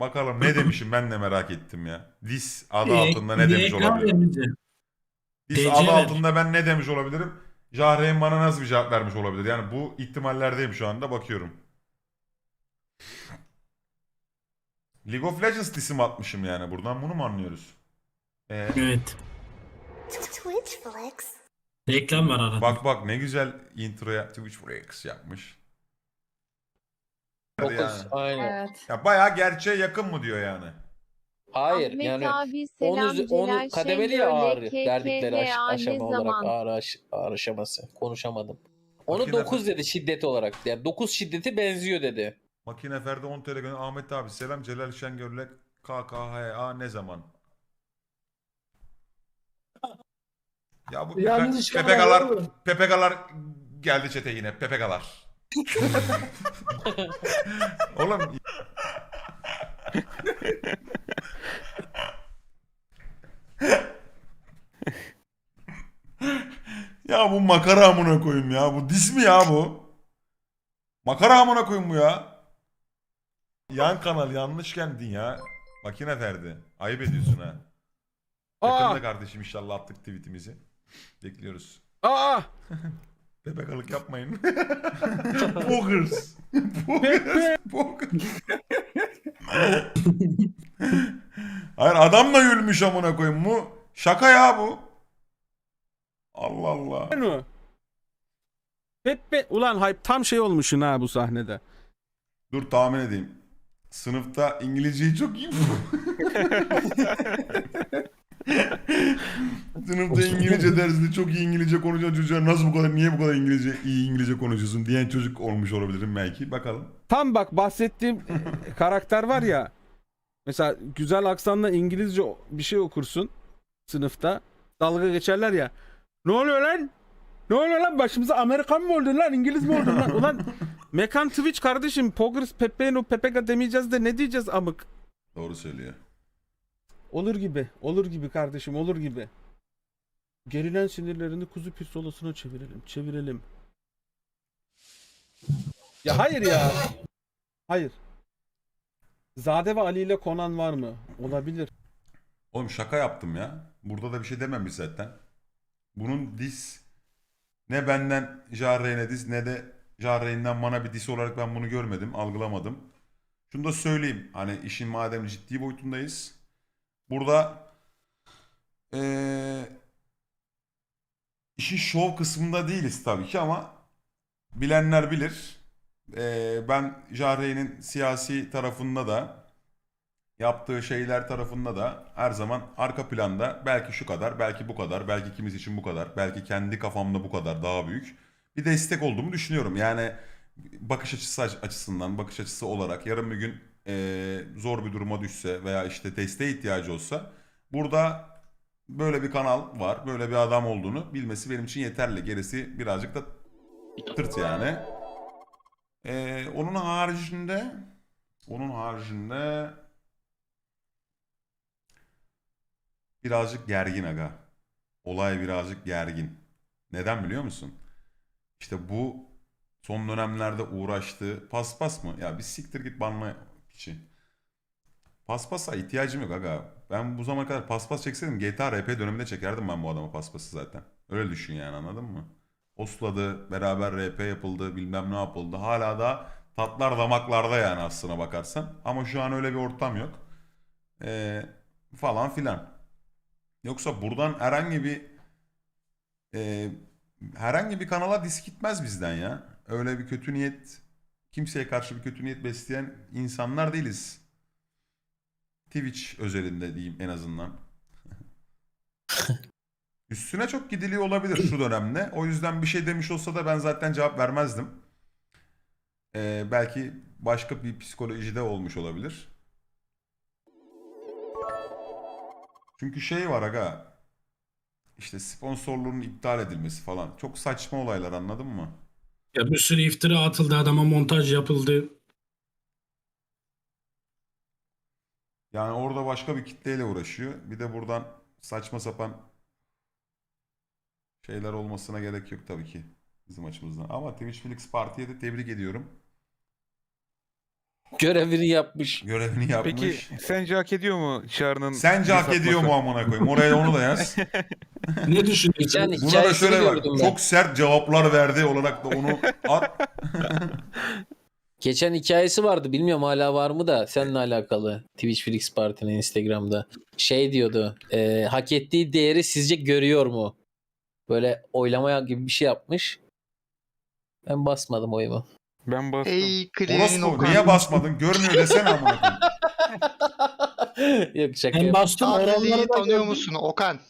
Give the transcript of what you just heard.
Bakalım ne demişim ben de merak ettim ya. Dis adı Ee, altında ne demiş olabilirim? Dis DC adı altında ben ne demiş olabilirim? Jahreyn bana nasıl bir cevap vermiş olabilir? Yani bu ihtimallerdeyim şu anda bakıyorum. League of Legends disim atmışım yani. Buradan bunu mu anlıyoruz? Ee, Evet. Twitch flicks. Reklam var arada. bak bak ne güzel introya Twitch Freaks yapmış. Fokus. Yani. Aynen. Evet. Ya bayağı gerçeğe yakın mı diyor yani? Hayır Ahmet yani abi onu, selam onu Celal kademeli ya ağır verdikleri aş- aşama olarak ağır, aş- ağır aşaması. Konuşamadım. Onu Makine- 9 dedi şiddet olarak. Yani 9 şiddeti benziyor dedi. Makine Ferdi 10 TL. Ahmet abi selam Celal Şengör'le KKHA ne zaman? Ya bu Yanlış pepe, karar PPK'lar aldı. PPK'lar geldi çete yine PPK'lar. Oğlum Ya bu makara amına koyayım ya. Bu dis mi ya bu? Makara amına koyayım bu ya. Yan kanal yanlış geldin ya. Makine Ferdi. Ayıp ediyorsun ha. Yakında kardeşim inşallah attık tweetimizi. Bekliyoruz. Aa! Bebekalık yapmayın. Pokers. Pokers. Pokers. Hayır adamla yürümüş amına koyayım bu. Şaka ya bu. Allah Allah. Ben mi? Pepe ulan hype tam şey olmuşsun ha bu sahnede. Dur tahmin edeyim. Sınıfta İngilizceyi çok iyi Sınıfta İngilizce dersinde çok iyi İngilizce konuşan çocuğa nasıl bu kadar niye bu kadar İngilizce iyi İngilizce konuşuyorsun diyen çocuk olmuş olabilirim belki. Bakalım. Tam bak bahsettiğim e, karakter var ya. Mesela güzel aksanla İngilizce bir şey okursun sınıfta. Dalga geçerler ya. Ne oluyor lan? Ne oluyor lan? Başımıza Amerikan mı oldun lan? İngiliz mi oldun lan? Ulan Mekan Twitch kardeşim. Pogers Pepe Pepega demeyeceğiz de ne diyeceğiz amık? Doğru söylüyor. Olur gibi. Olur gibi kardeşim. Olur gibi. Gerilen sinirlerini kuzu pistolasına çevirelim. Çevirelim. Ya hayır ya. Hayır. Zade ve Ali ile Conan var mı? Olabilir. Oğlum şaka yaptım ya. Burada da bir şey dememiş zaten. Bunun dis ne benden Jarreyn'e dis ne de Jarreyn'den bana bir dis olarak ben bunu görmedim, algılamadım. Şunu da söyleyeyim. Hani işin madem ciddi boyutundayız. Burada eee işin şov kısmında değiliz tabii ki ama bilenler bilir. Eee, ben Jarreyn'in siyasi tarafında da yaptığı şeyler tarafında da her zaman arka planda belki şu kadar, belki bu kadar, belki ikimiz için bu kadar, belki kendi kafamda bu kadar daha büyük bir destek olduğumu düşünüyorum. Yani bakış açısı aç- açısından, bakış açısı olarak yarın bir gün eee, zor bir duruma düşse veya işte desteğe ihtiyacı olsa burada böyle bir kanal var, böyle bir adam olduğunu bilmesi benim için yeterli. Gerisi birazcık da tırt yani. Eee, onun haricinde onun haricinde birazcık gergin aga. Olay birazcık gergin. Neden biliyor musun? İşte bu son dönemlerde uğraştığı paspas mı? Ya bir siktir git banla içi. Paspasa ihtiyacım yok aga. Ben bu zamana kadar paspas çekseydim GTA RP döneminde çekerdim ben bu adama paspası zaten. Öyle düşün yani anladın mı? Osladı, beraber RP yapıldı, bilmem ne yapıldı. Hala da tatlar damaklarda yani aslına bakarsan. Ama şu an öyle bir ortam yok. Ee, falan filan. Yoksa buradan herhangi bir e, herhangi bir kanala disk gitmez bizden ya. Öyle bir kötü niyet kimseye karşı bir kötü niyet besleyen insanlar değiliz. Twitch özelinde diyeyim en azından. Üstüne çok gidiliyor olabilir şu dönemde. O yüzden bir şey demiş olsa da ben zaten cevap vermezdim. Ee, belki başka bir psikolojide olmuş olabilir. Çünkü şey var aga. İşte sponsorluğun iptal edilmesi falan. Çok saçma olaylar anladın mı? Ya bir sürü iftira atıldı adama montaj yapıldı. Yani orada başka bir kitleyle uğraşıyor. Bir de buradan saçma sapan şeyler olmasına gerek yok tabii ki bizim açımızdan. Ama Twitch Felix Parti'ye de tebrik ediyorum. Görevini yapmış. Görevini yapmış. Peki sence hak ediyor mu Çağrı'nın Sence hak ediyor mu amına koyayım? Oraya onu da yaz. Ne düşünüyorsun? Geçen Buna da hikayesini şöyle bak. gördüm ben. Çok sert cevaplar verdi olarak da onu at. Geçen hikayesi vardı bilmiyorum hala var mı da seninle alakalı Twitch Flix Parti'nin Instagram'da. Şey diyordu e, hak ettiği değeri sizce görüyor mu? Böyle oylamaya gibi bir şey yapmış. Ben basmadım oyumu. Ben bastım. Ey Klein Orospu niye basmadın? Görmüyor desene amına koyayım. Yok şaka Ben bastım da tanıyor gördüm. musun Okan?